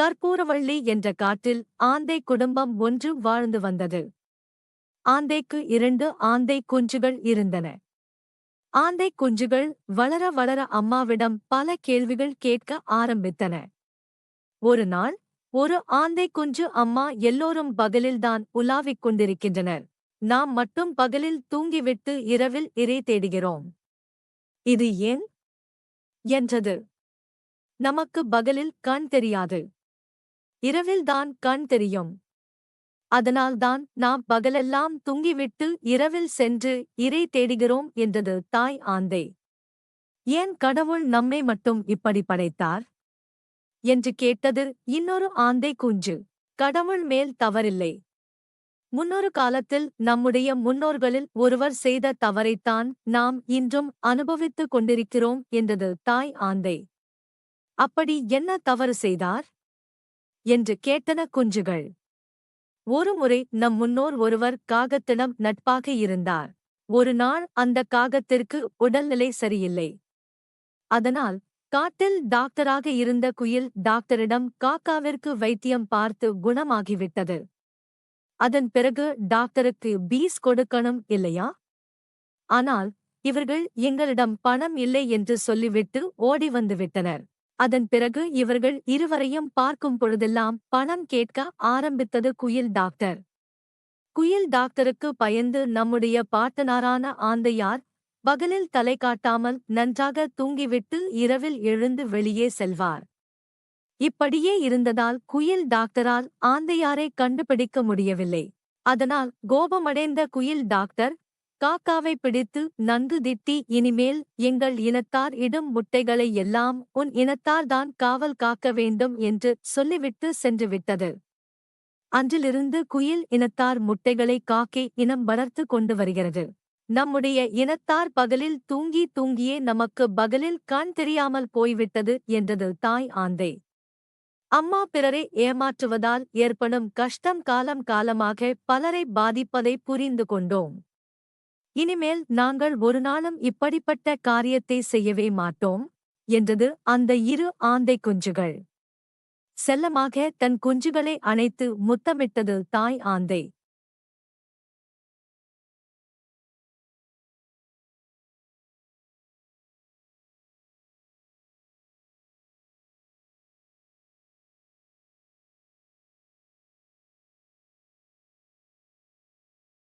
கற்பூரவள்ளி என்ற காட்டில் ஆந்தை குடும்பம் ஒன்று வாழ்ந்து வந்தது. ஆந்தைக்கு இரண்டு ஆந்தை குஞ்சுகள் இருந்தன. ஆந்தை குஞ்சுகள் வளர வளர அம்மாவிடம் பல கேள்விகள் கேட்க ஆரம்பித்தன. ஒரு நாள் ஒரு ஆந்தை குஞ்சு அம்மா எல்லோரும் பகலில்தான் உலாவிக் கொண்டிருக்கின்றனர். நாம் மட்டும் பகலில் தூங்கிவிட்டு இரவில் இரை தேடுகிறோம். இது ஏன்? என்றது. நமக்கு பகலில் கண் தெரியாது. இரவில்தான் கண் தெரியும். அதனால்தான் நாம் பகலெல்லாம் தூங்கிவிட்டு இரவில் சென்று இரை தேடுகிறோம் என்றது தாய் ஆந்தை. ஏன் கடவுள் நம்மை மட்டும் இப்படி படைத்தார்? என்று கேட்டது இன்னொரு ஆந்தை குஞ்சு. கடவுள் மேல் தவறில்லை. முன்னொரு காலத்தில் நம்முடைய முன்னோர்களில் ஒருவர் செய்த தவறைத்தான் நாம் இன்றும் அனுபவித்துக் கொண்டிருக்கிறோம் என்றது தாய் ஆந்தை. அப்படி என்ன தவறு செய்தார்? என்று கேட்டன குஞ்சுகள். ஒருமுறை நம் முன்னோர் ஒருவர் காகத்திடம் நட்பாக இருந்தார். ஒரு நாள் அந்த காகத்திற்கு உடல்நிலை சரியில்லை. அதனால் காட்டில் டாக்டராக இருந்த குயில் டாக்டரிடம் காக்காவிற்கு வைத்தியம் பார்த்து குணமாகிவிட்டது. அதன் பிறகு டாக்டருக்கு பீஸ் கொடுக்கணும் இல்லையா? ஆனால் இவர்கள் எங்களிடம் பணம் இல்லை என்று சொல்லிவிட்டு ஓடி வந்துவிட்டனர். அதன் பிறகு இவர்கள் இருவரையும் பார்க்கும் பொழுதெல்லாம் பணம் கேட்க ஆரம்பித்தது குயில் டாக்டர். குயில் டாக்டருக்கு பயந்து நம்முடைய பாட்டனாரான ஆந்தையார் பகலில் தலை காட்டாமல் நன்றாக தூங்கிவிட்டு இரவில் எழுந்து வெளியே செல்வார். இப்படியே இருந்ததால் குயில் டாக்டரால் ஆந்தையாரை கண்டுபிடிக்க முடியவில்லை. அதனால் கோபமடைந்த குயில் டாக்டர் காக்காவை பிடித்து நன்கு திட்டி இனிமேல் எங்கள் இனத்தார் இடும் முட்டைகளை எல்லாம் உன் இனத்தார்தான் காவல் காக்க வேண்டும் என்று சொல்லிவிட்டு சென்று விட்டது. அன்றிலிருந்து குயில் இனத்தார் முட்டைகளை காக்கி இனம் வளர்த்து கொண்டு வருகிறது. நம்முடைய இனத்தார் பகலில் தூங்கி தூங்கியே நமக்கு பகலில் கண் தெரியாமல் போய்விட்டது என்றது தாய் ஆந்தை. அம்மா பிறரை ஏமாற்றுவதால் ஏற்படும் கஷ்டம் காலம் காலமாக பலரை பாதிப்பதை புரிந்து கொண்டோம். இனிமேல் நாங்கள் ஒரு நாளும் இப்படிப்பட்ட காரியத்தை செய்யவே மாட்டோம் என்றது அந்த இரு ஆந்தை குஞ்சுகள். செல்லமாக தன் குஞ்சுகளை அணைத்து முத்தமிட்டது தாய் ஆந்தை.